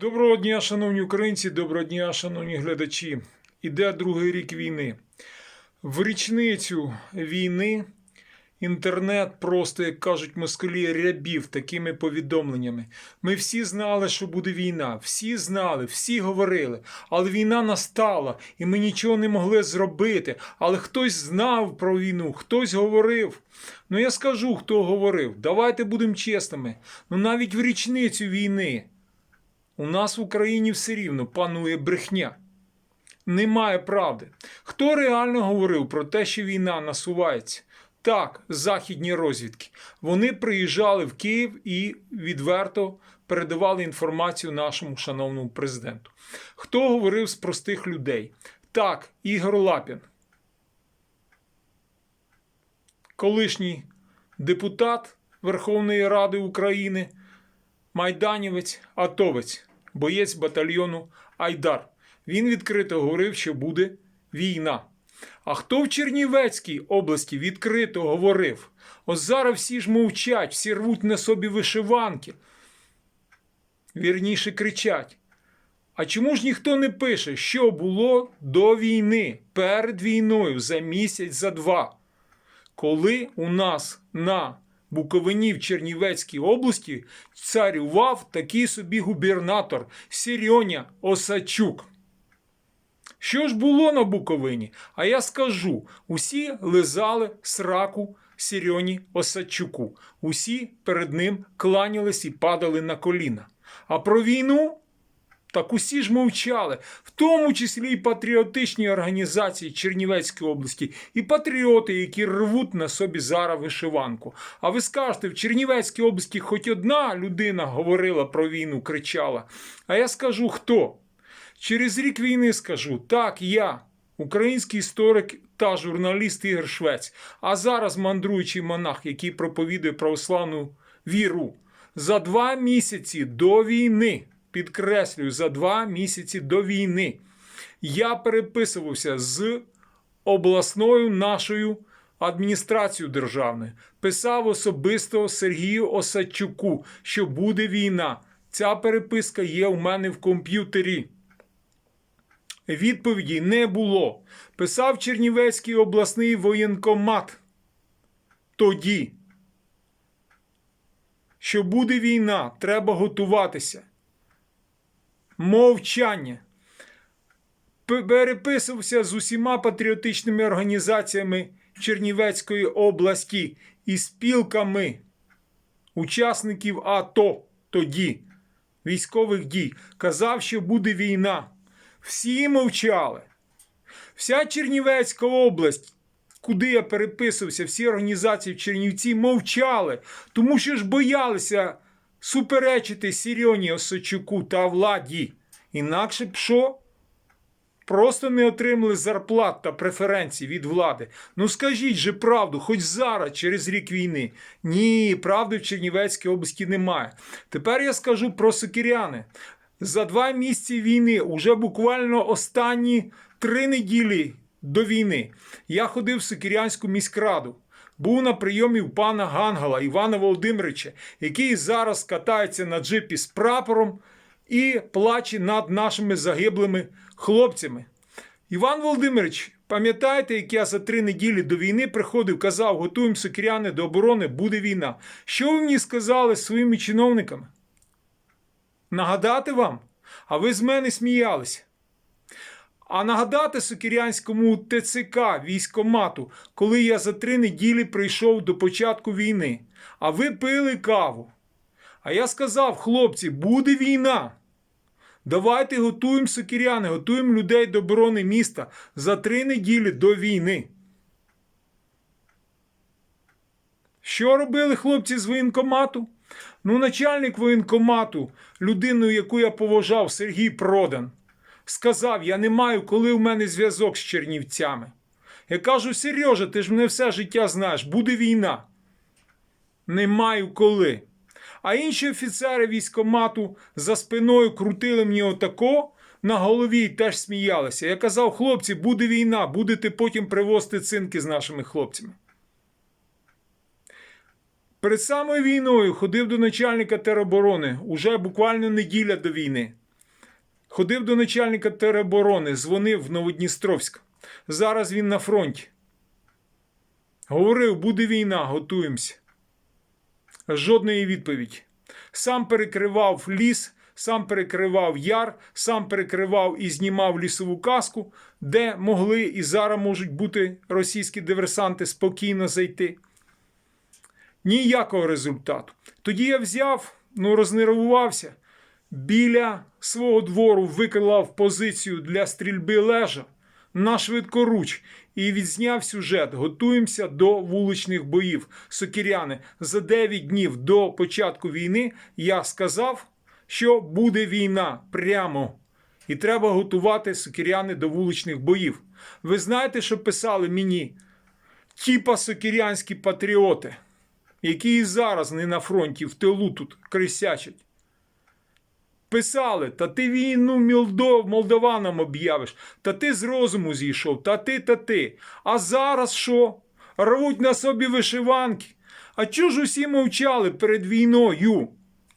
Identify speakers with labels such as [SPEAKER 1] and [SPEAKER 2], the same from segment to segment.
[SPEAKER 1] Доброго дня, шановні українці, доброго дня, шановні глядачі. Іде другий рік війни. В річницю війни інтернет просто, як кажуть москалі, рябів такими повідомленнями. Ми всі знали, що буде війна. Всі знали, всі говорили. Але війна настала, і ми нічого не могли зробити. Але хтось знав про війну, хтось говорив. Ну я скажу, хто говорив. Давайте будемо чесними. Ну навіть в річницю війни. У нас в Україні все рівно панує брехня. Немає правди. Хто реально говорив про те, що війна насувається? Так, західні розвідки. Вони приїжджали в Київ і відверто передавали інформацію нашому шановному президенту. Хто говорив з простих людей? Так, Ігор Лапін. Колишній депутат Верховної Ради України, майданівець, атовець, боєць батальйону Айдар. Він відкрито говорив, що буде війна. А хто в Чернівецькій області відкрито говорив? Ось зараз всі ж мовчать, всі рвуть на собі вишиванки. Вірніше кричать. А чому ж ніхто не пише, що було до війни, перед війною, за місяць, за два? Коли у нас на Буковині в Чернівецькій області царював такий собі губернатор Сірьоня Осачук. Що ж було на Буковині? А я скажу: усі лизали сраку Сірьоні Осадчуку. Усі перед ним кланялись і падали на коліна. А про війну? Так усі ж мовчали, в тому числі і патріотичні організації Чернівецької області, і патріоти, які рвуть на собі зараз вишиванку. А ви скажете, в Чернівецькій області хоч одна людина говорила про війну, кричала. А я скажу хто? Через рік війни скажу, так, я, український історик та журналіст Ігор Швець, а зараз мандруючий монах, який проповідує православну віру. За два місяці до війни, підкреслюю, за два місяці до війни я переписувався з обласною нашою адміністрацією державною, писав особисто Сергію Осадчуку, що буде війна. Ця переписка є у мене в комп'ютері. Відповіді не було. Писав Чернівецький обласний воєнкомат. Тоді, що буде війна, треба готуватися. Мовчання. Переписувався з усіма патріотичними організаціями Чернівецької області і спілками учасників АТО тоді, військових дій. Казав, що буде війна. Всі мовчали. Вся Чернівецька область, куди я переписувався, всі організації в Чернівці мовчали, тому що ж боялися суперечити Сірьоні Осочуку та владі. Інакше б що? Просто не отримали зарплат та преференцій від влади. Ну скажіть же правду, хоч зараз, через рік війни. Ні, правди в Чернівецькій області немає. Тепер я скажу про Сокиряни. За два місяці війни, уже буквально останні три неділі до війни, я ходив в Сокирянську міськраду. Був на прийомі у пана Гангала Івана Володимировича, який зараз катається на джипі з прапором і плаче над нашими загиблими хлопцями. Іван Володимирович, пам'ятаєте, як я за три неділі до війни приходив, казав, готуємо сокиряни до оборони, буде війна. Що ви мені сказали своїми чиновниками? Нагадати вам? А ви з мене сміялися. А нагадати Сокирянському ТЦК військомату, коли я за три неділі прийшов до початку війни, а ви пили каву. А я сказав, хлопці, буде війна. Давайте готуємо сокиряни, готуємо людей до оборони міста за три неділі до війни. Що робили хлопці з воєнкомату? Ну, начальник воєнкомату, людину, яку я поважав, Сергій Продан, сказав: я не маю, коли в мене зв'язок з Чернівцями. Я кажу, Сережа, ти ж мене все життя знаєш, буде війна. Не маю коли. А інші офіцери військомату за спиною крутили мені отако на голові теж сміялися. Я казав, хлопці, буде війна, будете потім привозити цинки з нашими хлопцями. Перед самою війною ходив до начальника тероборони уже буквально неділя до війни. Ходив до начальника тероборони, дзвонив в Новодністровськ. Зараз він на фронті. Говорив, буде війна, готуємося. Жодної відповіді. Сам перекривав ліс, сам перекривав яр, сам перекривав і знімав лісову каску, де могли і зараз можуть бути російські диверсанти спокійно зайти. Ніякого результату. Тоді я взяв, ну рознервувався, біля свого двору виклав позицію для стрільби лежа на швидкоруч і відзняв сюжет. Готуємося до вуличних боїв. Сокіряни за 9 днів до початку війни я сказав, що буде війна прямо. І треба готувати сокіряни до вуличних боїв. Ви знаєте, що писали мені тіпа сокірянські патріоти, які і зараз не на фронті, в тилу тут крисячать. Писали, та ти війну Молдов, молдаванам об'явиш, та ти з розуму зійшов, та ти, та ти. А зараз що? Рвуть на собі вишиванки. А чого ж усі мовчали перед війною?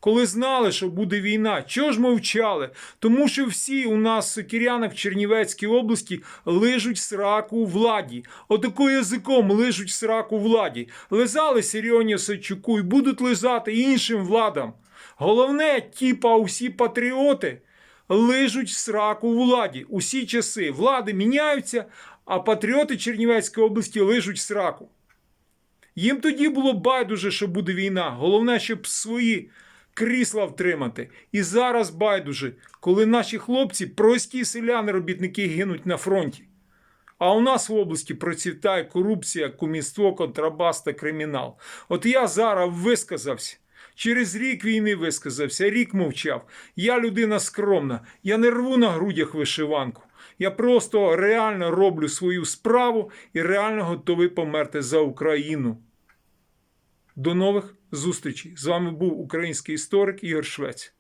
[SPEAKER 1] Коли знали, що буде війна, чого ж мовчали? Тому що всі у нас сокіряни в Чернівецькій області лижуть сраку владі. Отако язиком лижуть сраку владі. Лизали Сіріоні Сачуку і будуть лизати іншим владам. Головне, тіпа, усі патріоти лижуть сраку владі. Усі часи влади міняються, а патріоти Чернівецької області лижуть сраку. Їм тоді було байдуже, що буде війна. Головне, щоб свої крісла втримати. І зараз байдуже, коли наші хлопці, прості селяни, робітники гинуть на фронті. А у нас в області процвітає корупція, кумівство, контрабас та кримінал. От я зараз висказався. Через рік війни висказався, рік мовчав. Я людина скромна, я не рву на грудях вишиванку. Я просто реально роблю свою справу і реально готовий померти за Україну. До нових зустрічей. З вами був український історик Ігор Швець.